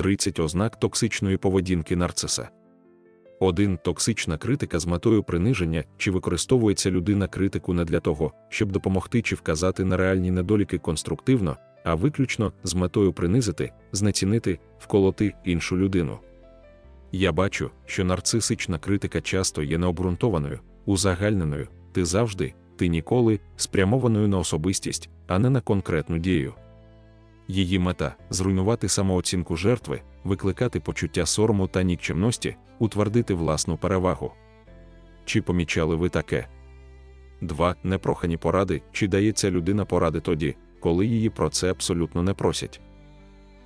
30 ознак токсичної поведінки нарциса. 1. Токсична критика з метою приниження, чи використовується людина критику не для того, щоб допомогти чи вказати на реальні недоліки конструктивно, а виключно з метою принизити, знецінити, вколоти іншу людину. Я бачу, що нарцисична критика часто є необґрунтованою, узагальненою, ти завжди, ти ніколи, спрямованою на особистість, а не на конкретну дію. Її мета зруйнувати самооцінку жертви, викликати почуття сорому та нікчемності, утвердити власну перевагу. Чи помічали ви таке? 2. Непрохані поради, чи дається людина поради тоді, коли її про це абсолютно не просять.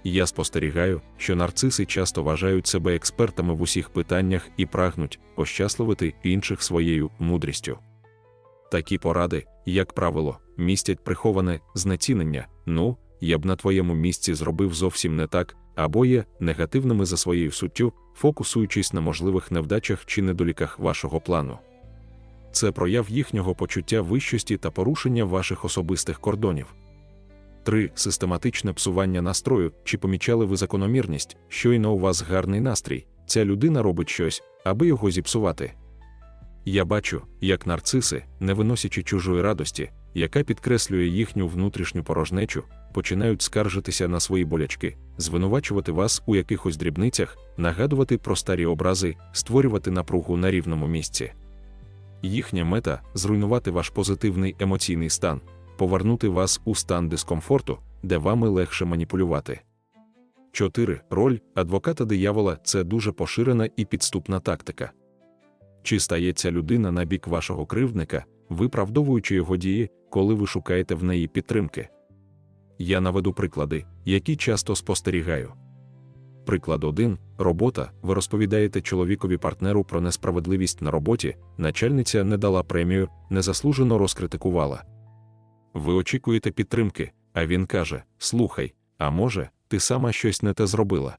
Я спостерігаю, що нарциси часто вважають себе експертами в усіх питаннях і прагнуть ощасливити інших своєю мудрістю. Такі поради, як правило, містять приховане знецінення, ну, я б на твоєму місці зробив зовсім не так, або є негативними за своєю суттю, фокусуючись на можливих невдачах чи недоліках вашого плану. Це прояв їхнього почуття вищості та порушення ваших особистих кордонів. 3. Систематичне псування настрою, чи помічали ви закономірність, щойно у вас гарний настрій, ця людина робить щось, аби його зіпсувати. Я бачу, як нарциси, не виносячи чужої радості, яка підкреслює їхню внутрішню порожнечу, починають скаржитися на свої болячки, звинувачувати вас у якихось дрібницях, нагадувати про старі образи, створювати напругу на рівному місці. Їхня мета зруйнувати ваш позитивний емоційний стан, повернути вас у стан дискомфорту, де вами легше маніпулювати. 4. Роль адвоката диявола це дуже поширена і підступна тактика. Чи стається людина на бік вашого кривдника, виправдовуючи його дії, коли ви шукаєте в неї підтримки? Я наведу приклади, які часто спостерігаю. Приклад 1. Робота. Ви розповідаєте чоловікові партнеру про несправедливість на роботі, начальниця не дала премію, незаслужено розкритикувала. Ви очікуєте підтримки, а він каже: Слухай, а може, ти сама щось не те зробила?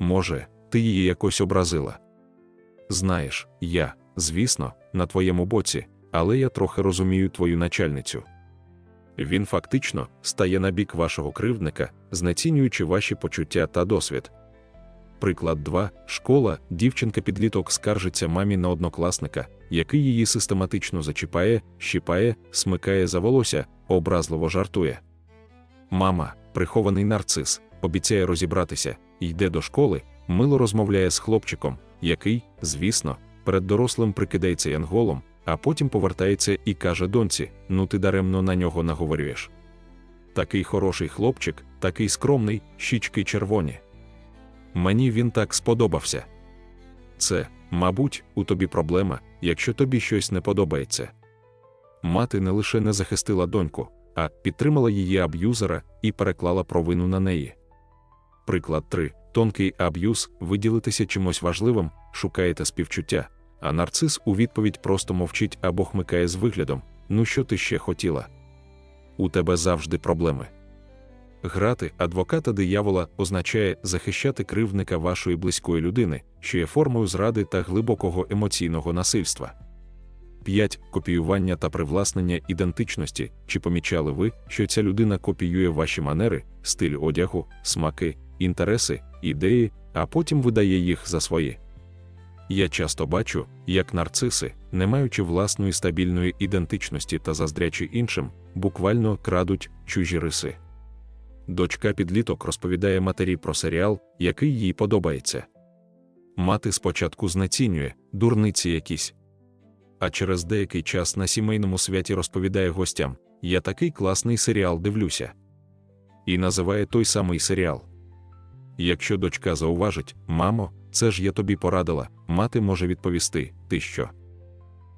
Може, ти її якось образила? Знаєш, я, звісно, на твоєму боці, але я трохи розумію твою начальницю. Він фактично стає на бік вашого кривдника, знецінюючи ваші почуття та досвід. Приклад 2. Школа, дівчинка-підліток скаржиться мамі на однокласника, який її систематично зачіпає, щіпає, смикає за волосся, образливо жартує. Мама, прихований нарцис, обіцяє розібратися, йде до школи, мило розмовляє з хлопчиком, який, звісно, перед дорослим прикидається янголом, а потім повертається і каже доньці: Ну ти даремно на нього наговорюєш. Такий хороший хлопчик, такий скромний, щічки червоні. Мені він так сподобався. Це, мабуть, у тобі проблема, якщо тобі щось не подобається. Мати не лише не захистила доньку, а підтримала її аб'юзера і переклала провину на неї. Приклад 3. Тонкий аб'юз виділитися чимось важливим, шукаєте співчуття, а нарцис у відповідь просто мовчить або хмикає з виглядом: Ну що ти ще хотіла? У тебе завжди проблеми. Грати адвоката диявола означає захищати кривдника вашої близької людини, що є формою зради та глибокого емоційного насильства. 5. Копіювання та привласнення ідентичності. Чи помічали ви, що ця людина копіює ваші манери, стиль одягу, смаки, інтереси, ідеї, а потім видає їх за свої? Я часто бачу, як нарциси, не маючи власної стабільної ідентичності та заздрячи іншим, буквально крадуть чужі риси. Дочка підліток розповідає матері про серіал, який їй подобається. Мати спочатку знецінює дурниці якісь. А через деякий час на сімейному святі розповідає гостям: Я такий класний серіал дивлюся. І називає той самий серіал. Якщо дочка зауважить, мамо, це ж я тобі порадила, мати може відповісти: Ти що?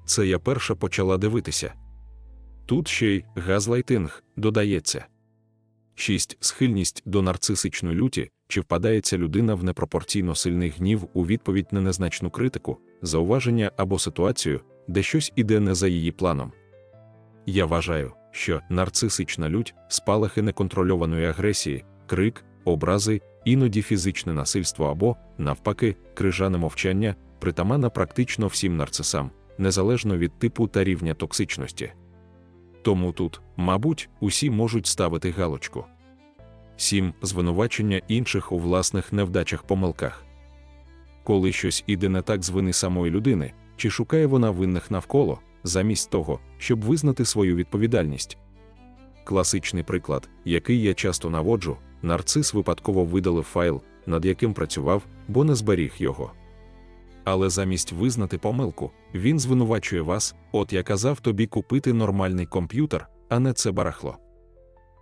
Це я перша почала дивитися. Тут ще й газлайтинг додається. 6. Схильність до нарцисичної люті, чи впадається людина в непропорційно сильний гнів у відповідь на незначну критику, зауваження або ситуацію, де щось іде не за її планом. Я вважаю, що нарцисична лють, спалахи неконтрольованої агресії, крик, образи, іноді фізичне насильство або, навпаки, крижане мовчання притаманна практично всім нарцисам, незалежно від типу та рівня токсичності. Тому тут, мабуть, усі можуть ставити галочку. 7. Звинувачення інших у власних невдачах помилках. Коли щось іде не так з вини самої людини, чи шукає вона винних навколо, замість того, щоб визнати свою відповідальність. Класичний приклад, який я часто наводжу, нарцис випадково видалив файл, над яким працював, бо не зберіг його. Але замість визнати помилку, він звинувачує вас, от я казав тобі купити нормальний комп'ютер, а не це барахло.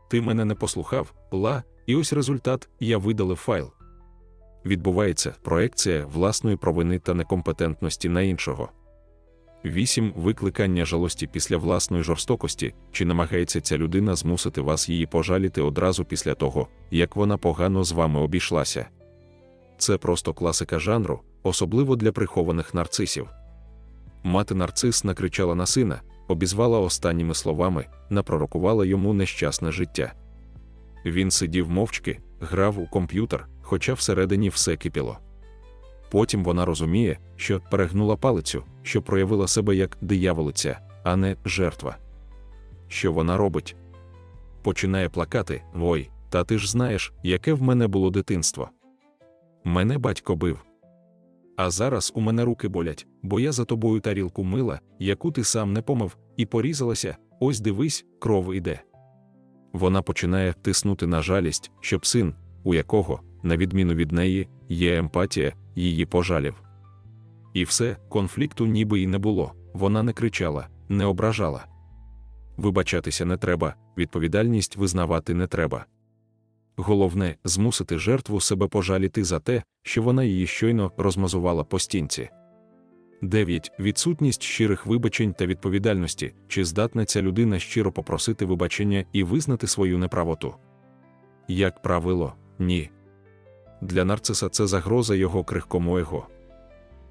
Ти мене не послухав, ла, і ось результат я видалив файл. Відбувається проекція власної провини та некомпетентності на іншого. 8. Викликання жалості після власної жорстокості, чи намагається ця людина змусити вас її пожаліти одразу після того, як вона погано з вами обійшлася. Це просто класика жанру, особливо для прихованих нарцисів. Мати нарцис накричала на сина, обізвала останніми словами, напророкувала йому нещасне життя. Він сидів мовчки, грав у комп'ютер, хоча всередині все кипіло. Потім вона розуміє, що перегнула палицю, що проявила себе як дияволиця, а не жертва. Що вона робить? Починає плакати: Ой, та ти ж знаєш, яке в мене було дитинство. Мене батько бив. А зараз у мене руки болять, бо я за тобою тарілку мила, яку ти сам не помив, і порізалася, ось дивись, кров іде. Вона починає тиснути на жалість, щоб син, у якого, на відміну від неї, є емпатія, її пожалів. І все, конфлікту ніби й не було, вона не кричала, не ображала. Вибачатися не треба, відповідальність визнавати не треба. Головне змусити жертву себе пожаліти за те, що вона її щойно розмазувала по стінці. 9. Відсутність щирих вибачень та відповідальності, чи здатна ця людина щиро попросити вибачення і визнати свою неправоту. Як правило, ні. Для нарциса це загроза його крихкому его.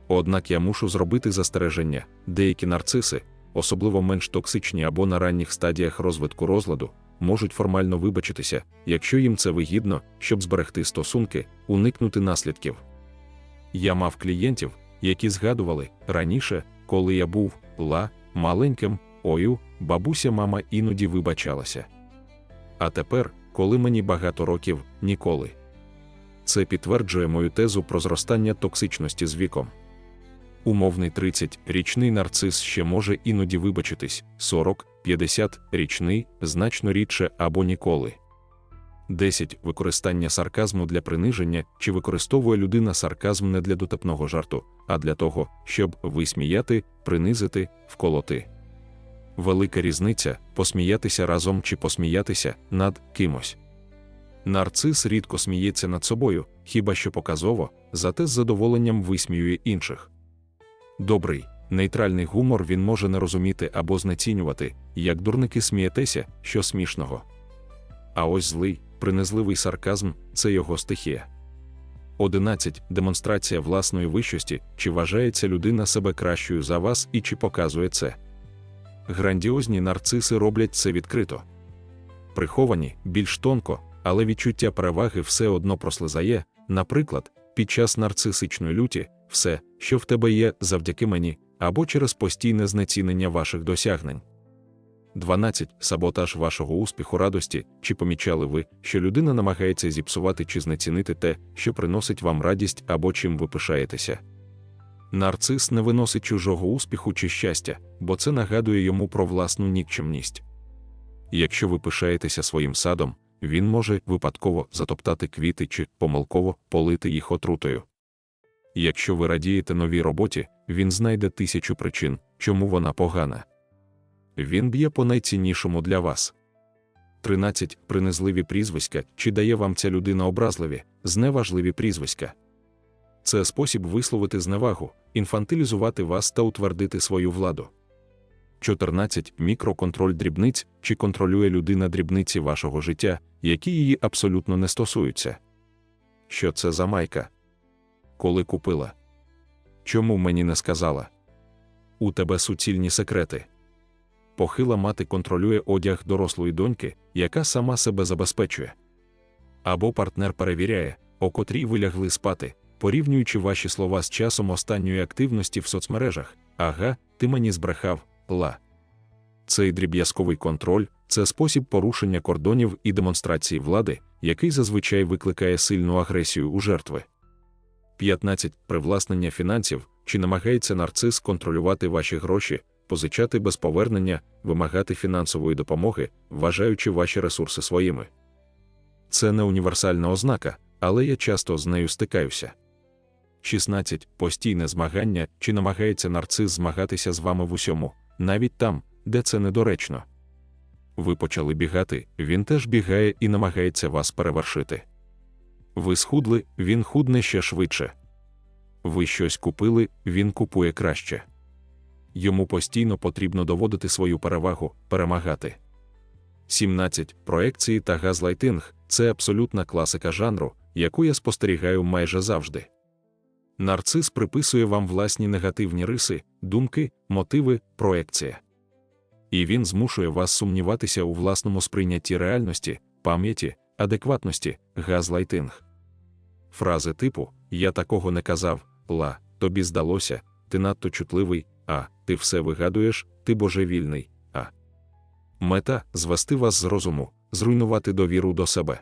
Однак я мушу зробити застереження, деякі нарциси, особливо менш токсичні або на ранніх стадіях розвитку розладу, можуть формально вибачитися, якщо їм це вигідно, щоб зберегти стосунки, уникнути наслідків. Я мав клієнтів, які згадували раніше, коли я був ла маленьким, ою, бабуся, мама іноді вибачалася. А тепер, коли мені багато років, ніколи. Це підтверджує мою тезу про зростання токсичності з віком. Умовний 30-річний нарцис ще може іноді вибачитись, 40-50-річний значно рідше або ніколи. 10. Використання сарказму для приниження чи використовує людина сарказм не для дотепного жарту, а для того, щоб висміяти, принизити, вколоти. Велика різниця посміятися разом чи посміятися над кимось. Нарцис рідко сміється над собою, хіба що показово, зате з задоволенням висміює інших. Добрий, нейтральний гумор він може не розуміти або знецінювати, як дурники смієтеся, що смішного. А ось злий, принизливий сарказм це його стихія. 11. Демонстрація власної вищості, чи вважається людина себе кращою за вас і чи показує це. Грандіозні нарциси роблять це відкрито. Приховані, більш тонко, але відчуття переваги все одно прослизає, наприклад, під час нарцисичної люті, все, що в тебе є, завдяки мені, або через постійне знецінення ваших досягнень. 12. Саботаж вашого успіху радості, чи помічали ви, що людина намагається зіпсувати чи знецінити те, що приносить вам радість або чим ви пишаєтеся. Нарцис не виносить чужого успіху чи щастя, бо це нагадує йому про власну нікчемність. Якщо ви пишаєтеся своїм садом, він може випадково затоптати квіти чи помилково полити їх отрутою. Якщо ви радієте новій роботі, він знайде тисячу причин, чому вона погана. Він б'є по найціннішому для вас. 13. Принизливі прізвиська, чи дає вам ця людина образливі, зневажливі прізвиська. Це спосіб висловити зневагу, інфантилізувати вас та утвердити свою владу. 14. Мікроконтроль дрібниць, чи контролює людина дрібниці вашого життя, які її абсолютно не стосуються. Що це за майка? Коли купила? Чому мені не сказала? У тебе суцільні секрети. Похила мати контролює одяг дорослої доньки, яка сама себе забезпечує. Або партнер перевіряє, о котрій ви лягли спати, порівнюючи ваші слова з часом останньої активності в соцмережах. Ага, ти мені збрехав, ла. Цей дріб'язковий контроль це спосіб порушення кордонів і демонстрації влади, який зазвичай викликає сильну агресію у жертви. 15. Привласнення фінансів чи намагається нарцис контролювати ваші гроші, позичати без повернення, вимагати фінансової допомоги, вважаючи ваші ресурси своїми. Це не універсальна ознака, але я часто з нею стикаюся. 16. Постійне змагання чи намагається нарцис змагатися з вами в усьому, навіть там, де це недоречно. Ви почали бігати, він теж бігає і намагається вас перевершити. Ви схудли, він худне ще швидше. Ви щось купили, він купує краще. Йому постійно потрібно доводити свою перевагу, перемагати. 17. Проекції та газлайтинг це абсолютна класика жанру, яку я спостерігаю майже завжди. Нарцис приписує вам власні негативні риси, думки, мотиви, проекція. І він змушує вас сумніватися у власному сприйнятті реальності, пам'яті, адекватності, газлайтинг. Фрази типу Я такого не казав, ла, тобі здалося, ти надто чутливий, а ти все вигадуєш, ти божевільний, а мета звести вас з розуму, зруйнувати довіру до себе.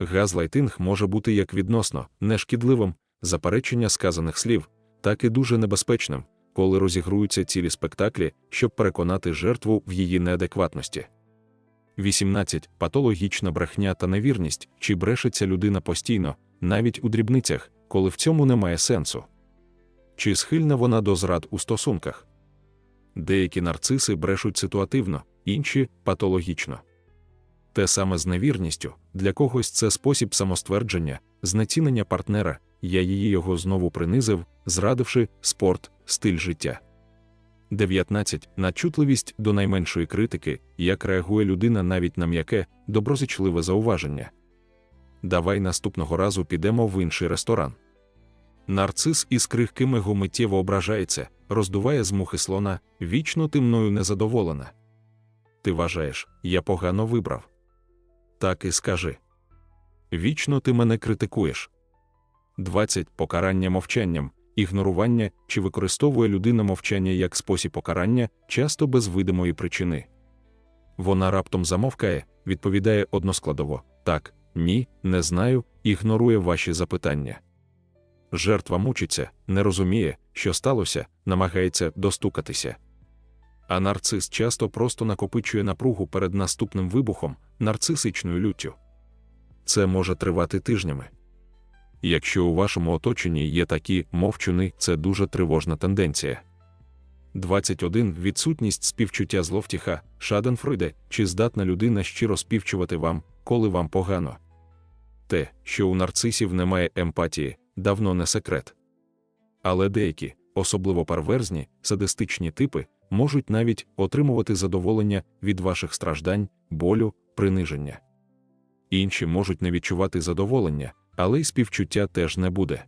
Газлайтинг може бути як відносно нешкідливим, заперечення сказаних слів, так і дуже небезпечним, коли розігруються цілі спектаклі, щоб переконати жертву в її неадекватності. 18. Патологічна брехня та невірність, чи брешеться людина постійно, навіть у дрібницях, коли в цьому немає сенсу. Чи схильна вона до зрад у стосунках? Деякі нарциси брешуть ситуативно, інші патологічно. Те саме з невірністю, для когось це спосіб самоствердження, знецінення партнера, я її його знову принизив, зрадивши спорт, стиль життя. 19. Надчутливість до найменшої критики, як реагує людина навіть на м'яке, доброзичливе зауваження. Давай наступного разу підемо в інший ресторан. Нарцис із крихкими гумиттєво ображається, роздуває з мухи слона, вічно ти мною незадоволена. Ти вважаєш, я погано вибрав. Так і скажи. Вічно ти мене критикуєш. 20. Покарання мовчанням, ігнорування чи використовує людина мовчання як спосіб покарання, часто без видимої причини. Вона раптом замовкає, відповідає односкладово так, ні, не знаю, ігнорує ваші запитання. Жертва мучиться, не розуміє, що сталося, намагається достукатися. А нарцис часто просто накопичує напругу перед наступним вибухом, нарцисичною люттю. Це може тривати тижнями. Якщо у вашому оточенні є такі мовчуни, це дуже тривожна тенденція. 21. Відсутність співчуття зловтіха, Шаденфройде, чи здатна людина щиро співчувати вам, коли вам погано. Те, що у нарцисів немає емпатії, давно не секрет. Але деякі, особливо перверзні, садистичні типи, можуть навіть отримувати задоволення від ваших страждань, болю, приниження. Інші можуть не відчувати задоволення, але й співчуття теж не буде.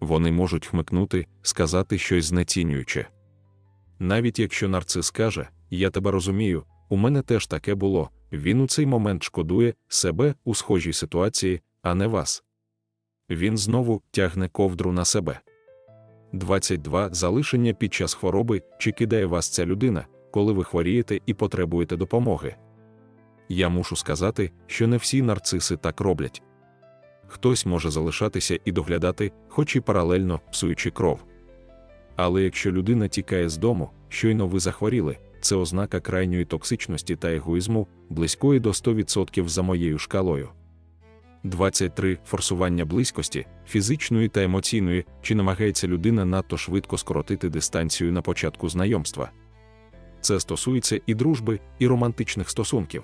Вони можуть хмикнути, сказати щось знецінююче. Навіть якщо нарцис каже, я тебе розумію, у мене теж таке було, він у цей момент шкодує себе у схожій ситуації, а не вас. Він знову тягне ковдру на себе. 22. Залишення під час хвороби чи кидає вас ця людина, коли ви хворієте і потребуєте допомоги. Я мушу сказати, що не всі нарциси так роблять. Хтось може залишатися і доглядати, хоч і паралельно псуючи кров. Але якщо людина тікає з дому, щойно ви захворіли, це ознака крайньої токсичності та егоїзму, близької до 100% за моєю шкалою. 23. Форсування близькості, фізичної та емоційної, чи намагається людина надто швидко скоротити дистанцію на початку знайомства. Це стосується і дружби, і романтичних стосунків.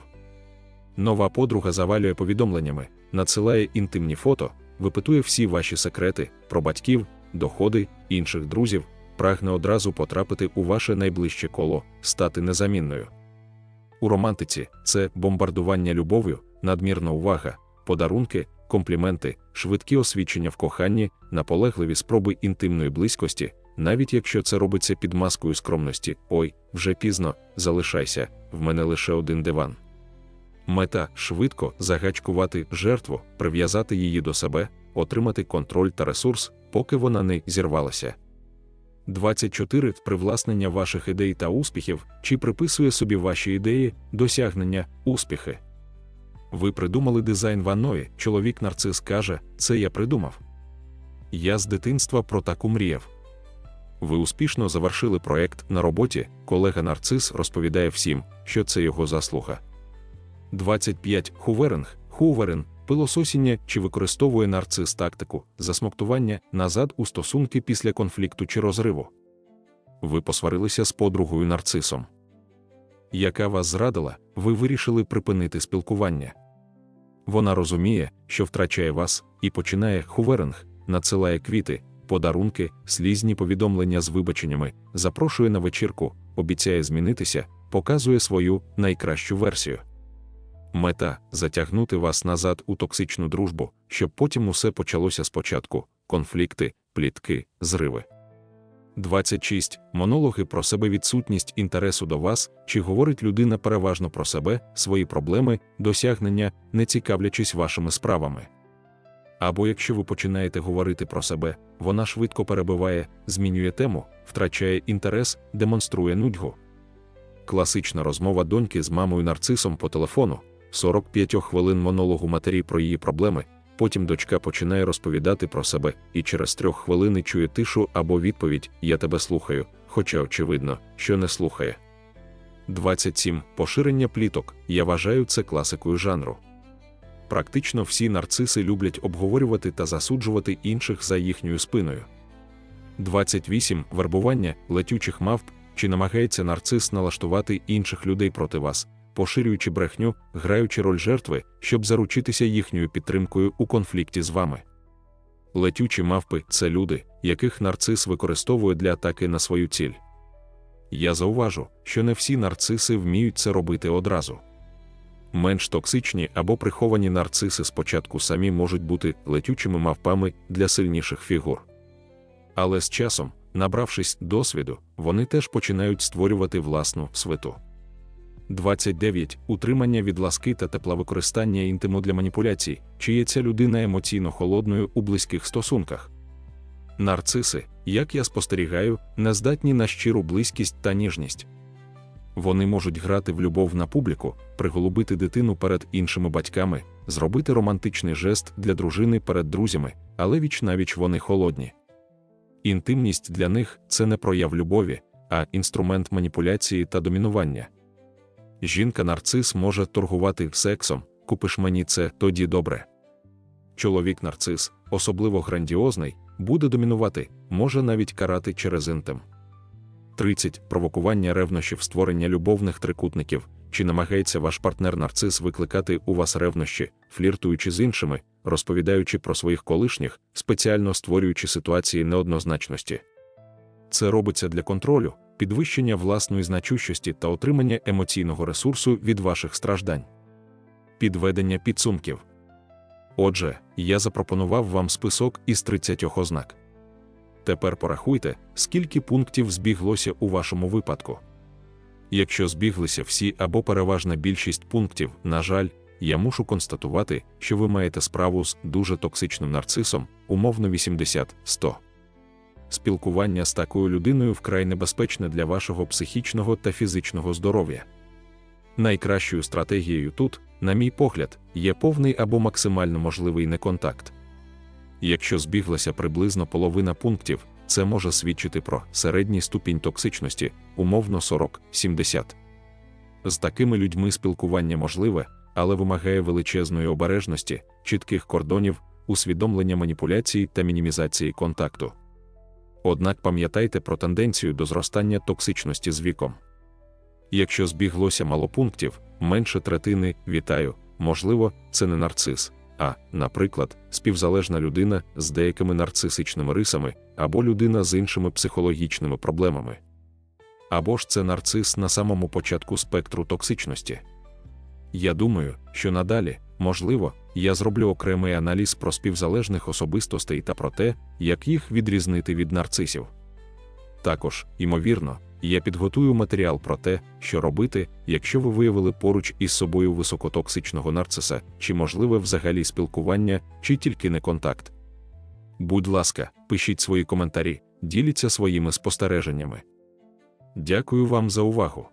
Нова подруга завалює повідомленнями, надсилає інтимні фото, випитує всі ваші секрети про батьків, доходи, інших друзів, прагне одразу потрапити у ваше найближче коло, стати незамінною. У романтиці це бомбардування любов'ю, надмірна увага, подарунки, компліменти, швидкі освідчення в коханні, наполегливі спроби інтимної близькості, навіть якщо це робиться під маскою скромності, ой, вже пізно, залишайся, в мене лише один диван. Мета швидко загачкувати жертву, прив'язати її до себе, отримати контроль та ресурс, поки вона не зірвалася. 24. Привласнення ваших ідей та успіхів, чи приписує собі ваші ідеї, досягнення, успіхи. Ви придумали дизайн ванної. Чоловік нарцис каже, це я придумав. Я з дитинства про таку мріяв. Ви успішно завершили проект на роботі. Колега нарцис розповідає всім, що це його заслуга. 25. Хуверинг. Хуверин пилососіння чи використовує нарцис тактику, засмоктування назад у стосунки після конфлікту чи розриву. Ви посварилися з подругою нарцисом. Яка вас зрадила, ви вирішили припинити спілкування. Вона розуміє, що втрачає вас, і починає хуверинг, надсилає квіти, подарунки, слізні повідомлення з вибаченнями, запрошує на вечірку, обіцяє змінитися, показує свою найкращу версію. Мета затягнути вас назад у токсичну дружбу, щоб потім усе почалося спочатку: конфлікти, плітки, зриви. 26. Монологи про себе відсутність інтересу до вас, чи говорить людина переважно про себе, свої проблеми, досягнення, не цікавлячись вашими справами. Або якщо ви починаєте говорити про себе, вона швидко перебиває, змінює тему, втрачає інтерес, демонструє нудьгу. Класична розмова доньки з мамою нарцисом по телефону, 45 хвилин монологу матері про її проблеми, потім дочка починає розповідати про себе і через трьох хвилини чує тишу або відповідь Я тебе слухаю, хоча очевидно, що не слухає. 27. Поширення пліток. Я вважаю це класикою жанру. Практично всі нарциси люблять обговорювати та засуджувати інших за їхньою спиною. 28. Вербування летючих мавп чи намагається нарцис налаштувати інших людей проти вас, поширюючи брехню, граючи роль жертви, щоб заручитися їхньою підтримкою у конфлікті з вами. Летючі мавпи це люди, яких нарцис використовує для атаки на свою ціль. Я зауважу, що не всі нарциси вміють це робити одразу. Менш токсичні або приховані нарциси спочатку самі можуть бути летючими мавпами для сильніших фігур. Але з часом, набравшись досвіду, вони теж починають створювати власну свиту. 29. Утримання від ласки та тепловикористання інтиму для маніпуляцій, чи є ця людина емоційно холодною у близьких стосунках. Нарциси, як я спостерігаю, не здатні на щиру близькість та ніжність. Вони можуть грати в любов на публіку, приголубити дитину перед іншими батьками, зробити романтичний жест для дружини перед друзями, але віч навіч вони холодні. Інтимність для них це не прояв любові, а інструмент маніпуляції та домінування. Жінка-нарцис може торгувати сексом, купиш мені це тоді добре. Чоловік-нарцис, особливо грандіозний, буде домінувати, може навіть карати через інтим. 30. Провокування ревнощів створення любовних трикутників, чи намагається ваш партнер-нарцис викликати у вас ревнощі, фліртуючи з іншими, розповідаючи про своїх колишніх, спеціально створюючи ситуації неоднозначності. Це робиться для контролю, підвищення власної значущості та отримання емоційного ресурсу від ваших страждань. Підведення підсумків. Отже, я запропонував вам список із 30 ознак. Тепер порахуйте, скільки пунктів збіглося у вашому випадку. Якщо збіглися всі або переважна більшість пунктів, на жаль, я мушу констатувати, що ви маєте справу з дуже токсичним нарцисом, умовно 80-100. Спілкування з такою людиною вкрай небезпечне для вашого психічного та фізичного здоров'я. Найкращою стратегією тут, на мій погляд, є повний або максимально можливий неконтакт. Якщо збіглася приблизно половина пунктів, це може свідчити про середній ступінь токсичності, умовно 40-70. З такими людьми спілкування можливе, але вимагає величезної обережності, чітких кордонів, усвідомлення маніпуляцій та мінімізації контакту. Однак пам'ятайте про тенденцію до зростання токсичності з віком. Якщо збіглося мало пунктів, менше третини, вітаю, можливо, це не нарцис, а, наприклад, співзалежна людина з деякими нарцисичними рисами або людина з іншими психологічними проблемами. Або ж це нарцис на самому початку спектру токсичності. Я думаю, що надалі, можливо, я зроблю окремий аналіз про співзалежних особистостей та про те, як їх відрізнити від нарцисів. Також, ймовірно, я підготую матеріал про те, що робити, якщо ви виявили поруч із собою високотоксичного нарциса, чи можливе взагалі спілкування, чи тільки не контакт. Будь ласка, пишіть свої коментарі, діліться своїми спостереженнями. Дякую вам за увагу.